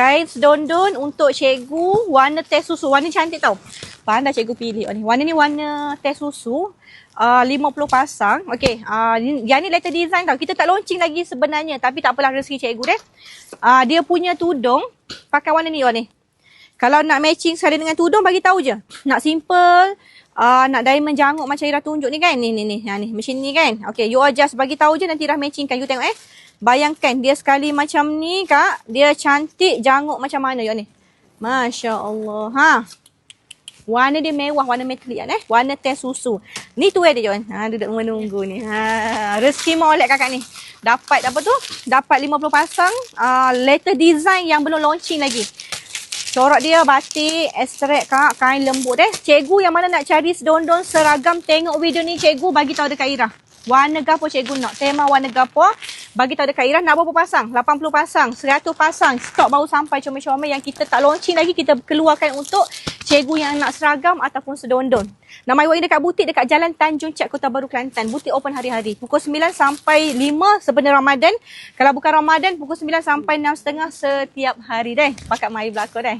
Kain sedondon untuk cikgu warna teh susu. Warna cantik tau. Pandai cikgu pilih. Oh, ni. Warna ni warna teh susu. Uh, 50 pasang. Okey. Uh, yang ni letter design tau. Kita tak launching lagi sebenarnya. Tapi tak apalah rezeki cikgu deh. Uh, dia punya tudung. Pakai warna ni. Warna ni. Kalau nak matching sekali dengan tudung bagi tahu je. Nak simple, uh, nak diamond janguk macam Ira tunjuk ni kan. Ni ni ni. Ha, ni macam ni kan. Okay you all just bagi tahu je nanti Ira matchingkan. You tengok eh. Bayangkan dia sekali macam ni kak. Dia cantik janguk macam mana you ni. Masya Allah. Ha. Warna dia mewah, warna metalik kan eh. Warna teh susu. Ni tu eh dia Jon. Ha, duduk menunggu ni. Ha, rezeki molek kakak ni. Dapat apa tu? Dapat 50 pasang uh, letter design yang belum launching lagi. Corak dia batik, ekstrak kak, kain lembut eh. Cikgu yang mana nak cari sedondon seragam tengok video ni cikgu bagi tahu dekat Ira. Warna gapo cikgu nak? Tema warna gapo? Bagi tahu dekat Ira nak berapa pasang? 80 pasang, 100 pasang. Stok baru sampai comel-comel yang kita tak launching lagi kita keluarkan untuk cikgu yang nak seragam ataupun sedondon. Nama iwak dekat butik dekat Jalan Tanjung Cak Kota Baru Kelantan. Butik open hari-hari. Pukul 9 sampai 5 sebenarnya Ramadan. Kalau bukan Ramadan pukul 9 sampai 6.30 setiap hari deh. Pakat mari belakang deh.